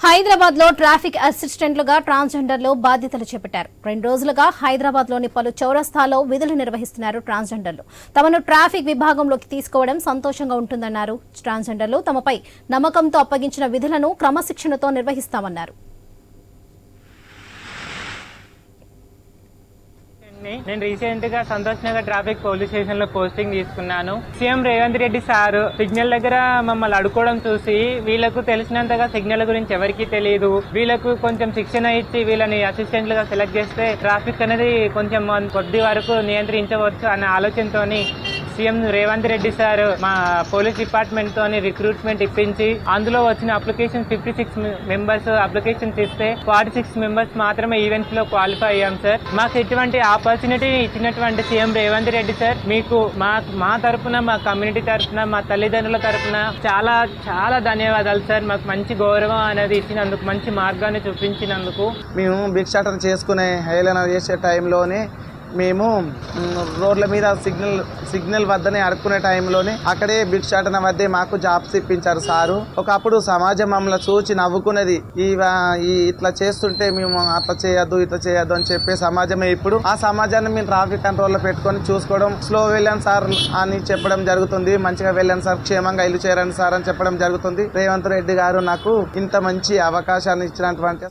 హైదరాబాద్లో ట్రాఫిక్ అసిస్టెంట్లుగా ట్రాన్స్జెండర్లు బాధ్యతలు చేపట్టారు. రెండు రోజులుగా హైదరాబాద్లోని పలు చౌరస్తాలో విధులు నిర్వహిస్తున్నారు ట్రాన్స్జెండర్లు. తమను ట్రాఫిక్ విభాగంలోకి తీసుకోవడం సంతోషంగా ఉంటుందన్నారు. ట్రాన్స్జెండర్లు తమపై నమ్మకంతో అప్పగించిన విధులను క్రమశిక్షణతో నిర్వహిస్తామన్నారు. నేను రీసెంట్గా సంతోష్ నగర్ ట్రాఫిక్ పోలీస్ స్టేషన్లో పోస్టింగ్ తీసుకున్నాను. CM Revanth Reddy sir signal దగ్గర మమ్మల్ని అడుకోవడం చూసి వీళ్ళకు తెలిసినంతగా సిగ్నల్ గురించి ఎవరికీ తెలియదు వీళ్ళకు కొంచెం శిక్షణ ఇచ్చి వీళ్ళని అసిస్టెంట్లుగా సెలెక్ట్ చేస్తే ట్రాఫిక్ అనేది కొంచెం కొద్ది వరకు నియంత్రించవచ్చు అనే ఆలోచనతోని సీఎం రేవంత్ రెడ్డి సార్ మా పోలీస్ డిపార్ట్మెంట్ తోని రిక్రూట్మెంట్ ఇప్పించి అందులో వచ్చిన application fifty six members applications ఇస్తే ఫార్టీ సిక్స్ మెంబర్స్ మాత్రమే ఈవెంట్స్లో క్వాలిఫై అయ్యాం సార్. మాకు ఇటువంటి ఆపర్చునిటీ ఇచ్చినటువంటి సీఎం రేవంత్ రెడ్డి సార్ మీకు మా మా తరపున మా కమ్యూనిటీ తరఫున మా తల్లిదండ్రుల తరఫున చాలా చాలా ధన్యవాదాలు సార్. మాకు మంచి గౌరవం అనేది ఇచ్చినందుకు మంచి మార్గాన్ని చూపించినందుకు. మేము భిక్షాటన చేసుకునే హేళన చేసే టైంలోనే మేము రోడ్ల మీద సిగ్నల్ సిగ్నల్ వద్దనే అడుక్కునే టైంలోనే అక్కడే భిక్షాటన వద్దే మాకు జాబ్స్ ఇప్పించారు సారు. ఒకప్పుడు సమాజం మమ్మల్ని చూచి నవ్వుకునేది ఈ ఈ ఇట్లా చేస్తుంటే మేము అట్లా చేయొద్దు ఇట్లా చేయొద్దు అని చెప్పే సమాజమే ఇప్పుడు. ఆ సమాజాన్ని మేము ట్రాఫిక్ కంట్రోల్లో పెట్టుకొని చూసుకోవడం స్లో వెళ్ళాను సార్ అని చెప్పడం జరుగుతుంది. మంచిగా వెళ్ళాను సార్ క్షేమంగా ఇల్లు చేరండి సార్ అని చెప్పడం జరుగుతుంది. రేవంత్ రెడ్డి గారు నాకు ఇంత మంచి అవకాశాన్ని ఇచ్చినటువంటి